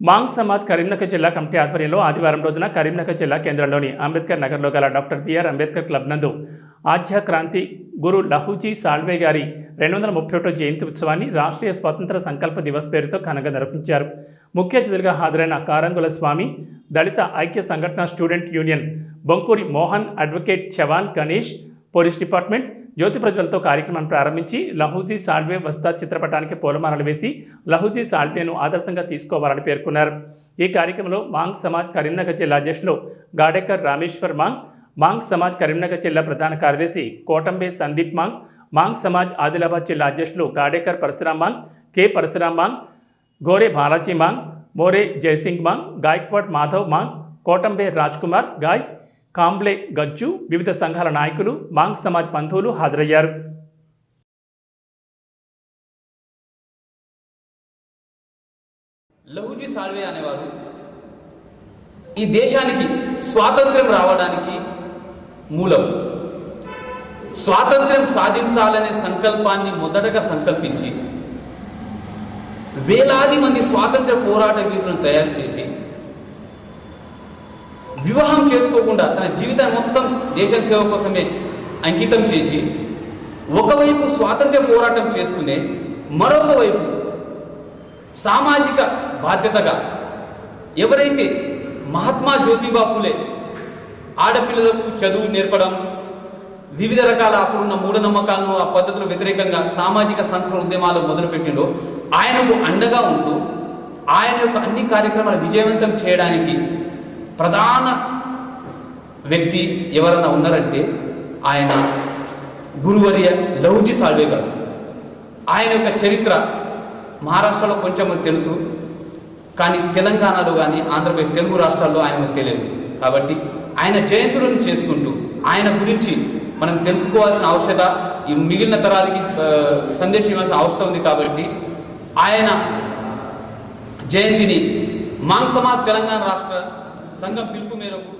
Mang Samaj Karimnagar జిల్లా committee ఆధ్వర్యంలో ఆదివారం రోజున కరీంనగర్ జిల్లా కేంద్రంలోని అంబేద్కర్ నగర్లో గల డాక్టర్ బిఆర్ అంబేద్కర్ క్లబ్ నందు క్రాంతి గురు లహూజీ సాల్వే గారి రెండు వందల ముప్పై ఒకటో జయంతి ఉత్సవాన్ని రాష్ట్రీయ స్వతంత్ర సంకల్ప దివస్ పేరుతో ఘనంగా నిర్వహించారు. ముఖ్య అతిథులుగా హాజరైన కారంగుల స్వామి దళిత ఐక్య సంఘటన student union Bonkuri Mohan advocate Chavan Ganesh police department జ్యోతి ప్రజ్వలతో కార్యక్రమాన్ని ప్రారంభించి లహూజీ సాల్వే వస్తా చిత్రపటానికి పూలమాలలు వేసి లహూజీ సాల్వేను ఆదర్శంగా తీసుకోవాలని పేర్కొన్నారు. ఈ కార్యక్రమంలో మాంగ్ సమాజ్ కరీంనగర్ జిల్లా అధ్యక్షులు గాడేకర్ రామేశ్వర్ మాంగ్ మాంగ్ సమాజ్ కరీంనగర్ జిల్లా ప్రధాన కార్యదర్శి కోటంబే సందీప్ మాంగ్ మాంగ్ సమాజ్ ఆదిలాబాద్ జిల్లా అధ్యక్షులు గాడేకర్ పరశురామ్ మాంగ్ కె పరశురామ్ మాంగ్ గోరే బాలాజీ మాంగ్ మోరే జయసింగ్ మాంగ్ గాయక్వాడ్ మాధవ్ మాంగ్ కోటంబే రాజ్ కుమార్ గాయ్ కాంబ్లే గజ్జు వివిధ సంఘాల నాయకులు మాంగ్ సమాజ్ బంధువులు హాజరయ్యారు. లహుజీ సాల్వే అనేవారు ఈ దేశానికి స్వాతంత్ర్యం రావడానికి మూలం. స్వాతంత్ర్యం సాధించాలనే సంకల్పాన్ని మొదటగా సంకల్పించి వేలాది మంది స్వాతంత్ర పోరాట వీరులను తయారు చేసి వివాహం చేసుకోకుండా తన జీవితం మొత్తం దేశ సేవ కోసమే అంకితం చేసి ఒకవైపు స్వాతంత్ర్య పోరాటం చేస్తూనే మరొక వైపు సామాజిక బాధ్యతగా ఎవరైతే మహాత్మా జ్యోతిబా ఫులే ఆడపిల్లలకు చదువు నేర్పడం వివిధ రకాల అప్పుడున్న మూఢనమ్మకాలను ఆ పద్ధతులు వ్యతిరేకంగా సామాజిక సంస్కరణ ఉద్యమాలు మొదలుపెట్టిండో ఆయనకు అండగా ఉంటూ ఆయన యొక్క అన్ని కార్యక్రమాలు విజయవంతం చేయడానికి ప్రధాన వ్యక్తి ఎవరన్నా ఉన్నారంటే ఆయన గురువర్య లహుజీ సాల్వే గారు ఆయన యొక్క చరిత్ర మహారాష్ట్రలో కొంచెం తెలుసు కానీ తెలంగాణలో కానీ ఆంధ్రప్రదేశ్ తెలుగు రాష్ట్రాల్లో ఆయనకు తెలియదు. కాబట్టి ఆయన జయంతులను చేసుకుంటూ ఆయన గురించి మనం తెలుసుకోవాల్సిన అవసరత ఈ మిగిలిన తరాలకి సందేశం ఇవ్వాల్సిన అవసరం ఉంది కాబట్టి ఆయన జయంతిని మాంసమా తెలంగాణ రాష్ట్ర సంఘం పిలుపు మేరకు